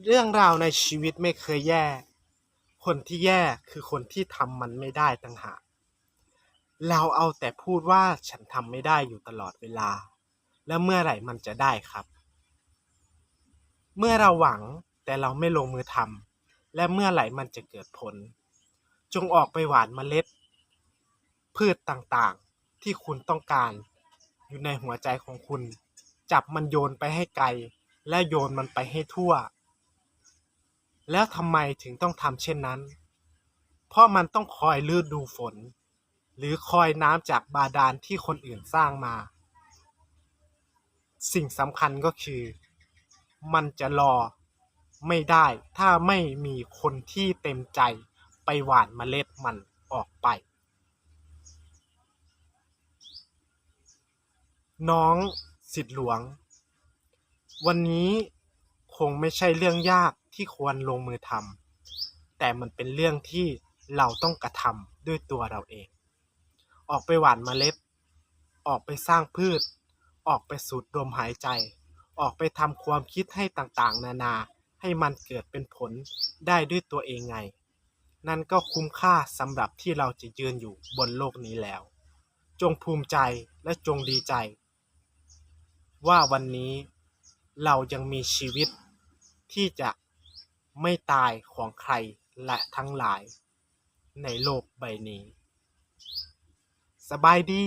เรื่องราวในชีวิตไม่เคยแย่ คนที่แย่คือคนที่ทำมันไม่ได้ต่างหาก เราเอาแต่พูดว่าฉันทำไม่ได้อยู่ตลอดเวลา แล้วเมื่อไหร่มันจะได้ครับ เมื่อเราหวังแต่เราไม่ลงมือทำและเมื่อไหร่มันจะเกิดผล จงออกไปหวานเมล็ด พืชต่างๆที่คุณต้องการ อยู่ในหัวใจของคุณ จับมันโยนไปให้ไกล และโยนมันไปให้ทั่ว แล้วทำไมถึงต้องทำเช่นนั้น เพราะมันต้องคอยฤดูฝน หรือคอยน้ำจากบาดาลที่คนอื่นสร้างมา สิ่งสำคัญก็คือ มันจะรอไม่ได้ถ้าไม่มีคนที่เต็มใจไปหว่านเมล็ดมันออกไป น้องสิทธิหลวง วันนี้คงไม่ใช่เรื่องยาก ที่ควรลงมือทำแต่มันเป็นเรื่องที่เราต้องกระทำด้วยตัวเราเอง ออกไปหว่านเมล็ด ออกไปสร้างพืช ออกไปสูดลมหายใจ ออกไปทำความคิดให้ต่างๆ นานาให้มันเกิดเป็นผลได้ด้วยตัวเองไง นั่นก็คุ้มค่าสำหรับที่เราจะยืนอยู่บนโลกนี้แล้ว จงภูมิใจและจงดีใจ ว่าวันนี้เรายังมีชีวิตที่จะ ไม่ตายของใครและทั้งหลาย ในโลกใบนี้ สบายดี